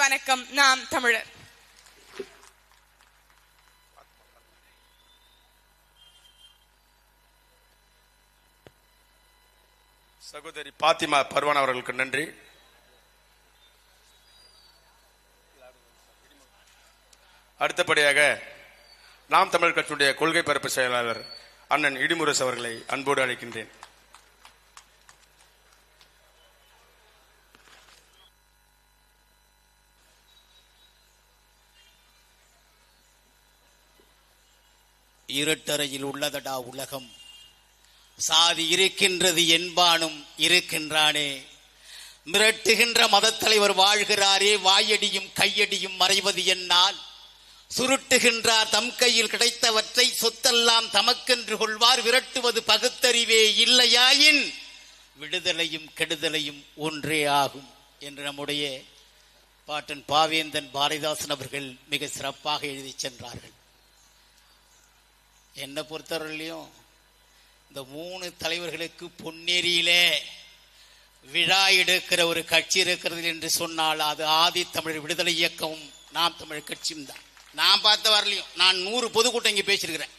வணக்கம். நாம் தமிழர். சகோதரி பாத்திமா பர்வான் அவர்களுக்கு நன்றி. அடுத்தபடியாக நாம் தமிழ் கட்சியுடைய கொள்கை பரப்பு செயலாளர் அண்ணன் இடிமுரசு அவர்களை அன்போடு அழைக்கின்றேன். இருட்டறையில் உள்ளதடா உலகம். சாதி இருக்கின்றது என்பானும் இருக்கின்றானே. மிரட்டுகின்ற மதத்தலைவர் வாழ்கிறாரே வாயடியும் கையடியும் மறைவது என்னால். சுருட்டுகின்றார் தம் கையில் கிடைத்தவற்றை சொத்தெல்லாம் தமக்கென்று கொள்வார் விரட்டுவது பகுத்தறிவே இல்லையாயின் விடுதலையும் கெடுதலையும் ஒன்றே ஆகும் என்று நம்முடைய பாட்டன் பாவேந்தன் பாரதிதாசன் அவர்கள் மிக சிறப்பாக எழுதிச் சென்றார்கள். என்னை பொறுத்தவரையிலையும் இந்த மூணு தலைவர்களுக்கு பொன்னேரியிலே விழா எடுக்கிற ஒரு கட்சி இருக்கிறது என்று சொன்னால் அது ஆதி தமிழர் விடுதலை இயக்கமும் நாம் தமிழர் கட்சியும் தான். நான் பார்த்த வரலையும் நான் நூறு பொதுக்கூட்டம் இங்கே பேசியிருக்கிறேன்.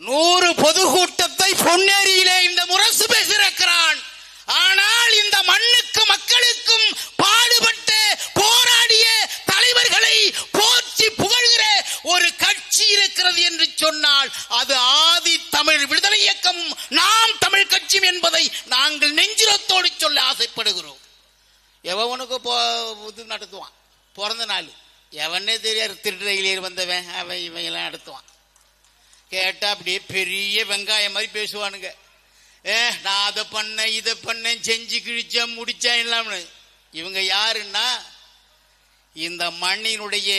நூறு பொதுக்கூட்டத்தை பொன்னேரியிலே இந்த முரசு பேசியிருக்கிறான். ஆனால் இந்த மண்ணுக்கு மக்களுக்கும் பாடுபட்டு எவனுக்கு போ இது நடத்துவான். பிறந்த நாள். எவனே தெரியாது திருநெல்வேலியில் வந்தவன் அவன் இவன் எல்லாம் நடத்துவான். கேட்டா அப்படியே பெரிய வெங்காயம் மாதிரி பேசுவானுங்க. ஏ நான் அதை பண்ணேன் இதை பண்ணேன் செஞ்சு கிழிச்சேன் முடிச்சேன் இல்லாமனு இவங்க யாருன்னா இந்த மண்ணினுடைய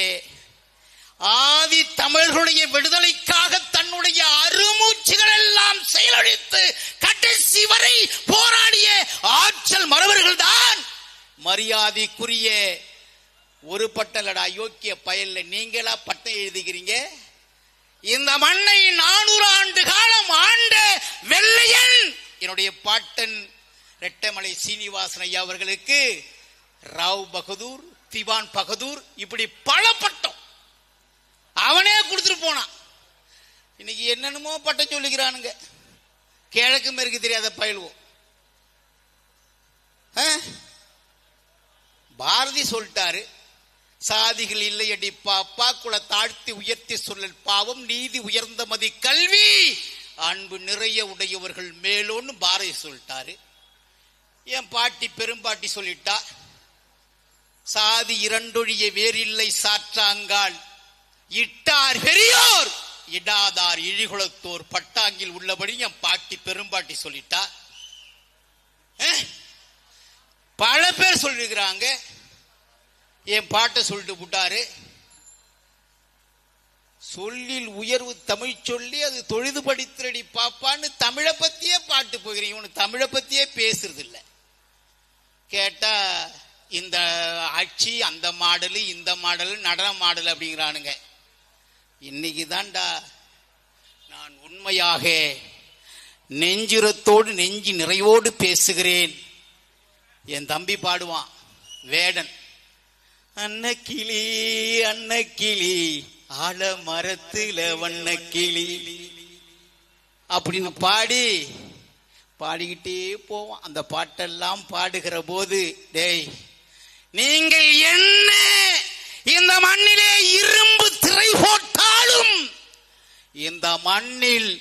ஆதி தமிழர்களுடைய விடுதலைக்காக தன்னுடைய அருமூச்சுகள் எல்லாம் செயலழித்து கடைசி வரை போராடிய ஆற்றல் மறவர்கள் தான் மரியாதைக்குரிய ஒரு பட்டலடா யோக்கிய பயல்ல நீங்களா பட்டம் எழுதுகிறீங்க? இந்த மண்ணை நானூறு ஆண்டு காலம் ஆண்ட வெள்ளையன் என்னுடைய பாட்டன் ரெட்டமலை சீனிவாசன் ஐயா அவர்களுக்கு ராவ் பகதூர் திவான் பகதூர் இப்படி பல பட்டம் அவனே கொடுத்துட்டு போனான். இன்னைக்கு என்னென்னமோ பட்டம் சொல்லிக்கிறானுங்க கிழக்கு மேற்கு தெரியாத பயில்வோம் ஆ? பாரதி சொல்லிட்டாரு சாதிகள் இல்லையடி பாப்பா குல தாழ்த்தி உயர்த்தி சொல்லல் பாவம் நீதி உயர்ந்த மதி கல்வி அன்பு நிறைய உடையவர்கள் மேலோன்னு பாரதி சொல்லிட்டாரு. என் பாட்டி பெரும்பாட்டி சொல்லிட்டா சாதி இரண்டொழிய வேறில்லை சாற்றாங்கால் இட்டார் பெரியோர் இடாதார் இழிகுலத்தோர் பட்டாங்கில் உள்ளபடி என் பாட்டி பெரும்பாட்டி சொல்லிட்டா. பல பேர் சொல்லிருக்கிறாங்க. என் பாட்டை சொல்லிட்டு விட்டாரு சொல்லில் உயர்வு தமிழ் சொல்லி அது தொழுது படித்திரடி பாப்பான்னு தமிழை பத்தியே பாட்டு போகிறீங்க இவனு தமிழை பத்தியே பேசுறது இல்லை கேட்டா இந்த ஆட்சி அந்த மாடலு இந்த மாடலு நடன மாடல் அப்படிங்கிறானுங்க. இன்னைக்கு தான்டா நான் உண்மையாக நெஞ்சுரத்தோடு நெஞ்சு நிறைவோடு பேசுகிறேன். என் தம்பி பாடுவான் வேடன். அன்னக்கிளி அன்னக்கிளி ஆல மரத்துல வண்ணக்கிளி. அப்படின்னு பாடி பாடிக்கிட்டே போவான். அந்த பாட்டெல்லாம் பாடுகிற போது டேய் நீங்கள் என்ன இந்த மண்ணிலே இரும்பு திரை போட்டாலும் இந்த மண்ணில்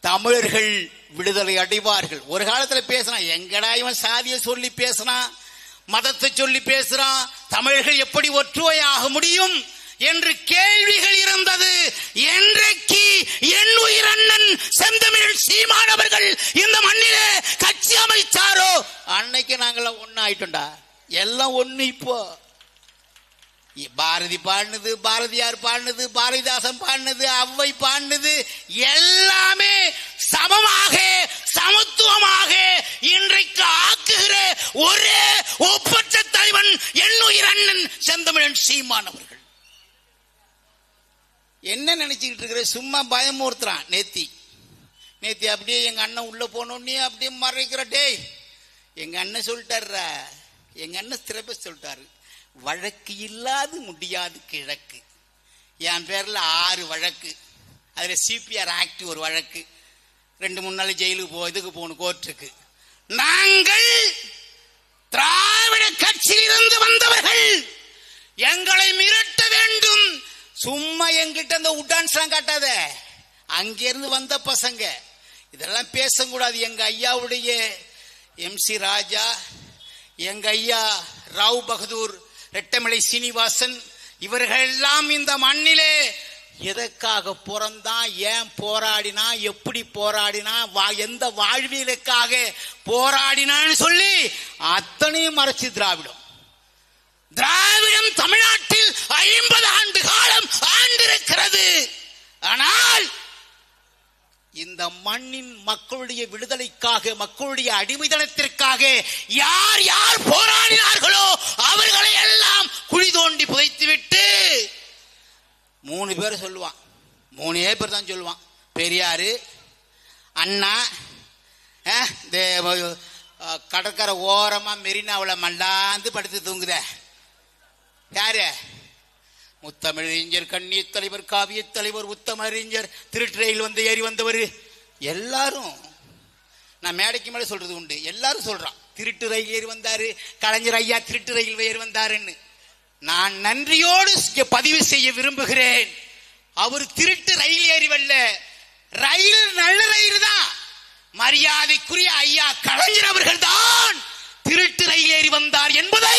தமிழர்கள் விடுதலை அடைவார்கள். ஒரு காலத்துல பேசினா எங்கடா இவன் சாதியை சொல்லி பேசினான் மதத்தை சொல்லி பேசுறான் தமிழர்கள் எப்படி ஒற்றுமையாக முடியும் என்று கேள்விகள் இருந்தது. என்றைக்கு என் உயிர் அண்ணன் செந்தமிழ் சீமானவர்கள் இந்த மண்ணிலே கட்சி அமைச்சாரோ? அன்னைக்கு நாங்களாம் ஒன்னு ஆயிட்டோம்டா எல்லாம் ஒண்ணு இப்போ. பாரதி பாடினது பாரதியார் பாடினது பாரதிதாசன் பாடினது அவ்வை பாடினது எல்லாமே சமமாக சமத்துவமாக இன்றைக்கு ஆக்குகிற ஒரே ஒப்பற்ற தலைவன் என்னுயிர் அண்ணன் செந்தமிழன் சீமான் அவர்கள். என்ன நினைச்சுக்கிட்டு இருக்கிற? சும்மா பயமுறுத்துறான் நேத்தி. நேத்தி அப்படியே எங்க அண்ணன் உள்ள போனோடனே அப்படியே மறைக்கிற டேய் எங்க அண்ணன் சொல்லிட்டாருடா எங்க அண்ணன் சிறப்ப சொல்லிட்டாரு. வழக்கு இல்லாது முடியாது கிழக்கு. என் பேர்ல ஆறு வழக்கு. அதுல சிபிஆர் ஆக்ட் ஒரு வழக்கு. ரெண்டு மூணு நாள் ஜெயிலுக்கு போ இதுக்கு போகணும் கோர்ட்டுக்கு நாங்கள் திராவிட கட்சியிலிருந்து வந்தவர்கள். எங்களை மிரட்ட வேண்டும். சும்மா எங்கிட்ட அந்த உட்டான்ஸ்லாம் காட்டாத. அங்கிருந்து வந்த பசங்க. இதெல்லாம் பேசக்கூடாது. எங்க ஐயாவுடைய எம் சி ராஜா எங்க ஐயா ராவ் பகதூர் ரெட்டமலை சீனிவாசன் இவர்கள் எல்லாம் இந்த மண்ணிலே எதற்காக பிறந்தான் ஏன் போராடினா எப்படி போராடினா வா எந்த வாழ்வியலுக்காக போராடினான்னு சொல்லி அத்தனையும் மறைச்சு திராவிடம். திராவிடம் தமிழ்நாட்டில் ஐம்பது ஆண்டு காலம் ஆண்டிருக்கிறது. ஆனால் இந்த மண்ணின் மக்களுடைய விடுதலைக்காக மக்களுடைய அடிமைதனத்திற்காக யார் யார் போராடினார்களோ அவர்களை எல்லாம் குழி தோண்டி புதைத்து மூணு பேர் சொல்லுவான். மூணே பேர் தான் சொல்லுவான். பெரியாரு அண்ணா இந்த கடற்கரை ஓரமா மெரினாவில் மல்லாந்து படுத்து தூங்குத. யாரு? முத்தமிழறிஞர் கண்ணியத் தலைவர் காவியத் தலைவர் உத்தமறிஞர் திருட்டுறையில் வந்து ஏறி வந்தவர். எல்லாரும் நான் மேடைக்கு மேலே சொல்றது உண்டு. எல்லாரும் சொல்றான் திருட்டு ரயில் ஏறி வந்தாரு கலைஞர் ஐயா திருட்டு ரயில் ஏறி வந்தாருன்னு. நான் நன்றியோடு பதிவு செய்ய விரும்புகிறேன். அவர் திருட்டு ரயில் ஏறி வல்ல ரயில் நல்ல ரயில் தான். மரியாதைக்குரிய ஐயா கலைஞர் அவர்கள் தான் திருட்டு ரயில் ஏறி வந்தார் என்பதை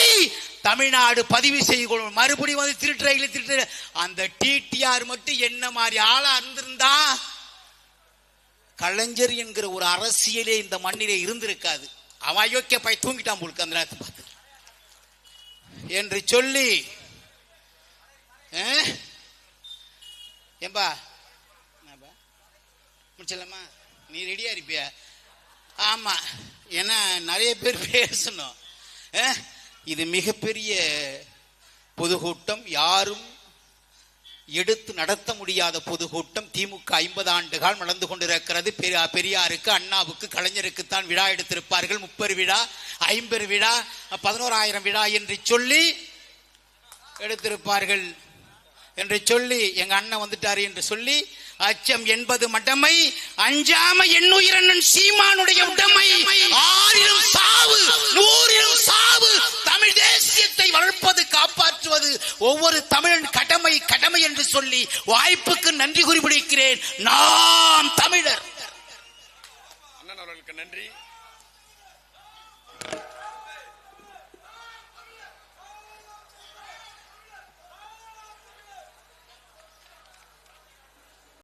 தமிழ்நாடு பதிவு செய்து கொள்ளும் மறுபடியும் வந்து திருட்டு ரயில் திருட்டு அந்த டிடிஆர் மட்டும் என்ன மாதிரி ஆளா இருந்திருந்தா? கலைஞர் என்கிற ஒரு அரசியலே இந்த மண்ணிலே இருந்திருக்காது. அவன் அயோக்கிய பாய் தூங்கிட்டான் போலுக்கு அந்த நேரத்தை பார்த்து. என்று சொல்லி அஹ், ஏம்பா என்னப்பா? முடிச்சிடலாமா? நீ ரெடியா இருப்பியா? ஆமா. ஏன்னா நிறைய பேர் பேசணும். இது மிகப்பெரிய பொதுக்கூட்டம். யாரும் எடுத்து நடத்த முடியாத பொதுக்கூட்டம் திமுக ஐம்பது ஆண்டுகள் நடந்து கொண்டிருக்கிறது. பெரியா- பெரியாருக்கு அண்ணாவுக்கு கலைஞருக்கு தான் விழா எடுத்திருப்பார்கள். முப்பது விழா ஐம்பது விழா பதினோராயிரம் விழா என்று சொல்லி எடுத்திருப்பார்கள் என்று சொல்லி எங்க அண்ணன் வந்துட்டாரு என்று சொல்லி அச்சம் என்பது மடமை அஞ்சாம எண்ணுயிரண்ணன் சீமானுடைய உடமை. ஆறிலும் சாவு நூறிலும் தேசியத்தை வளர்ப்பது காப்பாற்றுவது ஒவ்வொரு தமிழன் கடமை கடமை என்று சொல்லி வாய்ப்புக்கு நன்றி குறிப்பிடுகிறேன். நாம் தமிழர். அண்ணன் அவர்களுக்கு நன்றி.